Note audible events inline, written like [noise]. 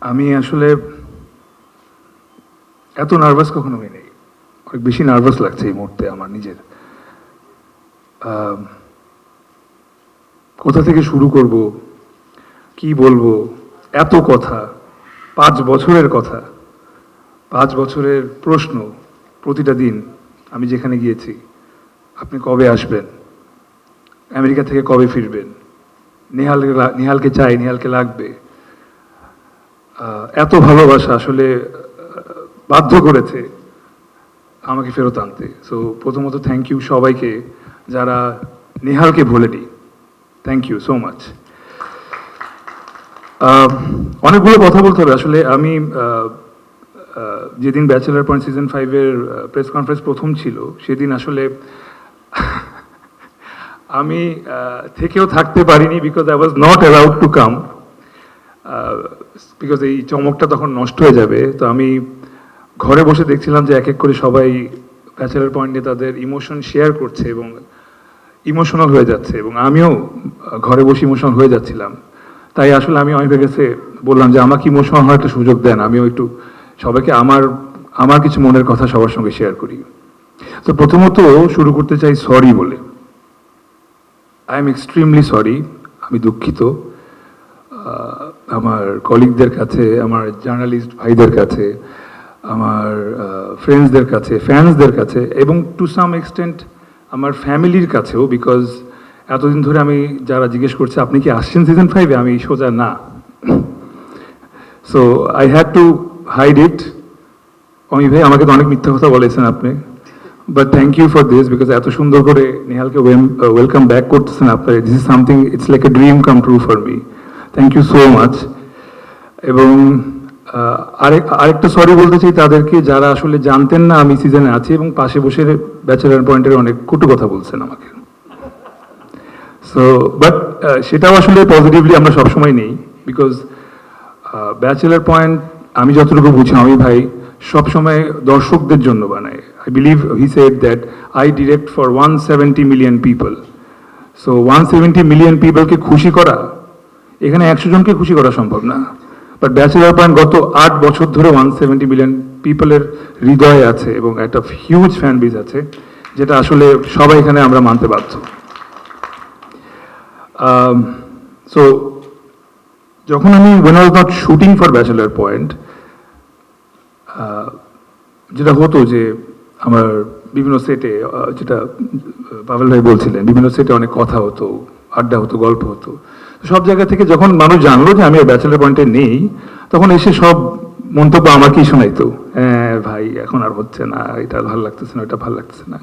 আমি আসলে এত নার্ভাস কখনো হইনি। অনেক বেশি নার্ভাস লাগছে এই মুহূর্তে আমার নিজের। কোথা থেকে শুরু করব? কি বলব? এত কথা, পাঁচ বছরের কথা, পাঁচ বছরের প্রশ্ন প্রতিটা দিন আমি যেখানে গিয়েছি। আপনি কবে আসবেন? আমেরিকা থেকে কবে ফিরবেন? নেহাল নেহালকে চাই, নেহালকে লাগবে। এত ভালোবাসা আসলে বাধ্য করেছে আমাকে ফেরত আনতে। সো প্রথমত থ্যাংক ইউ সবাইকে যারা নেহালকে ভোলেনি। থ্যাংক ইউ সো মাচ অনেকগুলো কথা বলতে হবে। আসলে আমি যেদিন ব্যাচেলার পয়েন্ট সিজন ফাইভের প্রেস কনফারেন্স প্রথম ছিল, সেদিন আসলে [laughs] আমি থেকেও থাকতে পারিনি because I was not allowed to come because এই চমকটা তখন নষ্ট হয়ে যাবে, তো আমি ঘরে বসে দেখছিলাম যে এক এক করে সবাই ব্যাচেলার পয়েন্টে তাদের ইমোশন শেয়ার করছে এবং ইমোশনাল হয়ে যাচ্ছে এবং আমিও ঘরে বসে ইমোশনাল হয়ে যাচ্ছিলাম। তাই আসলে আমি অনেকের কাছে বললাম যে আমাকে ইমোশনাল হওয়ার একটা সুযোগ দেন, আমিও একটু সবাইকে আমার আমার কিছু মনের কথা সবার সঙ্গে শেয়ার করি। তো প্রথমত শুরু করতে চাই সরি বলে। আই এম এক্সট্রিমলি সরি আমি দুঃখিত। আমার কলিগদের কাছে, আমার জার্নালিস্ট ভাইদের কাছে, আমার ফ্রেন্ডসদের কাছে ফ্যান্সদের কাছে এবং টু সাম এক্সটেন্ট আমার ফ্যামিলির কাছেও বিকজ এতদিন ধরে আমি যারা জিজ্ঞেস করছে, আপনি কি আসছেন সিজন ফাইভে আমি সোজা, না। So I had to hide it Omi ভাই, আমাকে তো অনেক মিথ্যা কথা বলেছেন আপনি। But thank you for this because এত সুন্দর করে নেহালকে ওয়েলকাম ব্যাক করতেছেন আপনারা। This is something it's like a dream come true for me thank you so much এবং আরেক আরেকটা সরি বলতে চাই তাদেরকে, যারা আসলে জানতেন না আমি সিজনে আছি এবং পাশে বসে ব্যাচেলার পয়েন্টের অনেক কটু কথা বলছেন আমাকে। সো বাট সেটাও আসলে পজিটিভলি আমরা সবসময় নেই বিকজ ব্যাচেলার পয়েন্ট আমি যতটুকু বুঝি, আমি ভাই সবসময় দর্শকদের জন্য বানাই। I believe he said that I direct for one seventy million people so one seventy million পিপলকে খুশি করা এখানে একশো জনকে খুশি করা সম্ভব না। বাট ব্যাচেলার পয়েন্ট গত আট বছর ধরে ওয়ান সেভেন্টি মিলিয়ন পিপলের হৃদয়ে আছে এবং একটা হিউজ ফ্যান বেজ আছে যেটা আসলে সবাই এখানে আমরা মানতে বাধ্য। সো যখন আমি when I not shooting for bachelor point যেটা হতো যে আমার বিভিন্ন সেটে যেটা আহ, পাভেল ভাই বলছিলেন বিভিন্ন সেটে অনেক কথা হতো। আড্ডা হতো, গল্প হতো। সব জায়গা থেকে যখন মানুষ জানলো যে আমি ব্যাচেলার পয়েন্টে নেই, তখন এসে সব মন্তব্য আমাকেই শোনাইতো। হ্যাঁ ভাই, এখন আর হচ্ছে না, এটা ভালো লাগতেছে না এটা ভালো লাগতেছে না।